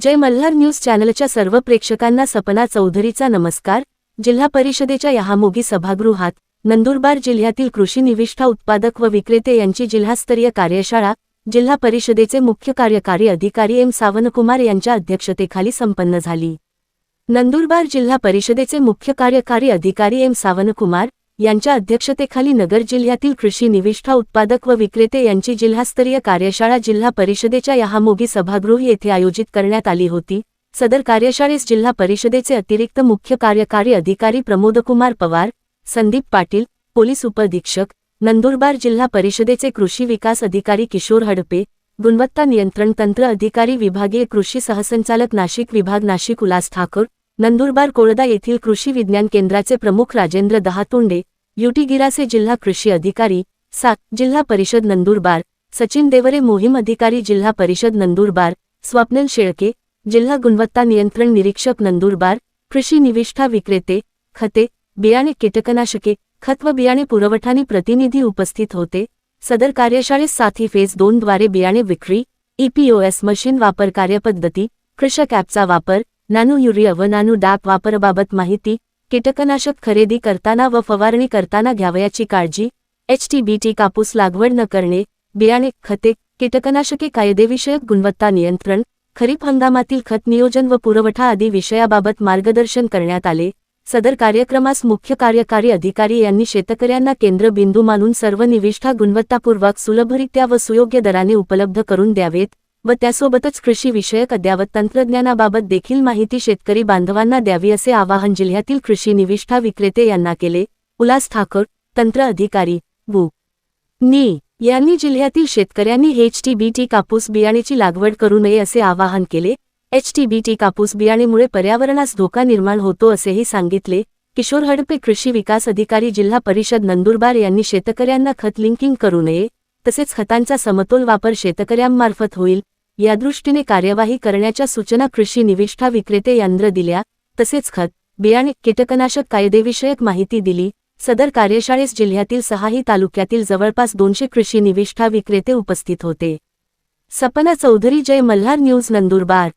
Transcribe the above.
जय Malhar news चॅनलच्या सर्व प्रेक्षकांना सपना चौधरीचा नमस्कार. जिल्हा परिषदेच्या यहामोगी सभागृहात नंदुरबार जिल्ह्यातील कृषी निविष्ठा उत्पादक व विक्रेते यांची जिल्हास्तरीय कार्यशाळा जिल्हा परिषदेचे मुख्य कार्यकारी अधिकारी एम सावनकुमार यांच्या अध्यक्षतेखाली संपन्न झाली. नंदुरबार जिल्हा परिषदेचे मुख्य कार्यकारी अधिकारी एम सावनकुमार यांच्या अध्यक्षतेखाली नगर जिल्ह्यातील कृषी निविष्ठा उत्पादक व विक्रेते यांची जिल्हास्तरीय कार्यशाळा जिल्हा परिषदेच्या यहामोगी सभागृह येथे आयोजित करण्यात आली होती. सदर कार्यशाळेस जिल्हा परिषदेचे अतिरिक्त मुख्य कार्यकारी अधिकारी प्रमोदकुमार पवार संदीप पाटील पोलीस उपअधीक्षक नंदुरबार जिल्हा परिषदेचे कृषी विकास अधिकारी किशोर हडपे गुणवत्ता नियंत्रण तंत्र अधिकारी विभागीय कृषी सहसंचालक नाशिक विभाग नाशिक उल्हास ठाकूर नंदुरबार कोळदा येथील कृषी विज्ञान केंद्राचे प्रमुख राजेंद्र दहातोंडे युटीगिरासे जिल्हा कृषी अधिकारी सात जिल्हा परिषद नंदुरबार सचिन देवरे मोहीम अधिकारी जिल्हा परिषद नंदुरबार स्वप्नील शेळके जिल्हा गुणवत्ता नियंत्रण निरीक्षक नंदुरबार कृषी निविष्ठा विक्रेते खते बियाणे कीटकनाशके खत व बियाणे पुरवठानी प्रतिनिधी उपस्थित होते. सदर कार्यशाळेत साथी फेज दोनद्वारे बियाणे विक्री ईपीओएस मशीन वापर कार्यपद्धती कृषक ॲपचा वापर नानू युरिया व नानू डॅप वापराबाबत माहिती कीटकनाशक खरेदी करताना व फवारणी करताना घ्यावयाची काळजी एचटीबीटी कापूस लागवड न करणे बियाणे खते कीटकनाशके कायदेविषयक गुणवत्ता नियंत्रण खरीप हंगामातील खत नियोजन व पुरवठा आदी विषयाबाबत मार्गदर्शन करण्यात आले. सदर कार्यक्रमास मुख्य कार्यकारी अधिकारी यांनी शेतकऱ्यांना केंद्रबिंदू मानून सर्व निविष्ठा गुणवत्तापूर्वक सुलभरित्या व सुयोग्य दराने उपलब्ध करून द्यावेत. व त्यासोबतच कृषीविषयक अद्यावत तंत्रज्ञानाबाबत देखील माहिती शेतकरी बांधवांना द्यावी असे आवाहन जिल्ह्यातील कृषी निविष्ठा विक्रेते यांना केले. उल्हास ठाकर तंत्र अधिकारी बु नी. यांनी जिल्ह्यातील शेतकऱ्यांनी एचटीबीटी कापूस बियाणेची लागवड करू नये असे आवाहन केले. एचटीबीटी कापूस बियाणेमुळे पर्यावरणास धोका निर्माण होतो असेही सांगितले. किशोर हडपे कृषी विकास अधिकारी जिल्हा परिषद नंदुरबार यांनी शेतकऱ्यांना खत लिंकिंग करू नये. तसेच खतांचा समतोल वापर शेतकऱ्यांमार्फत होईल. यादृष्टीने कार्यवाही करण्याच्या सूचना कृषी निविष्ठा विक्रेते यंत्र दिल्या तसेच खत बियाणे कीटकनाशक कायदेविषयक माहिती दिली. सदर कार्यशाळेस जिल्ह्यातील सहाही तालुक्यातील जवळपास दोनशे कृषी निविष्ठा विक्रेते उपस्थित होते. सपना चौधरी जय मल्हार न्यूज नंदुरबार.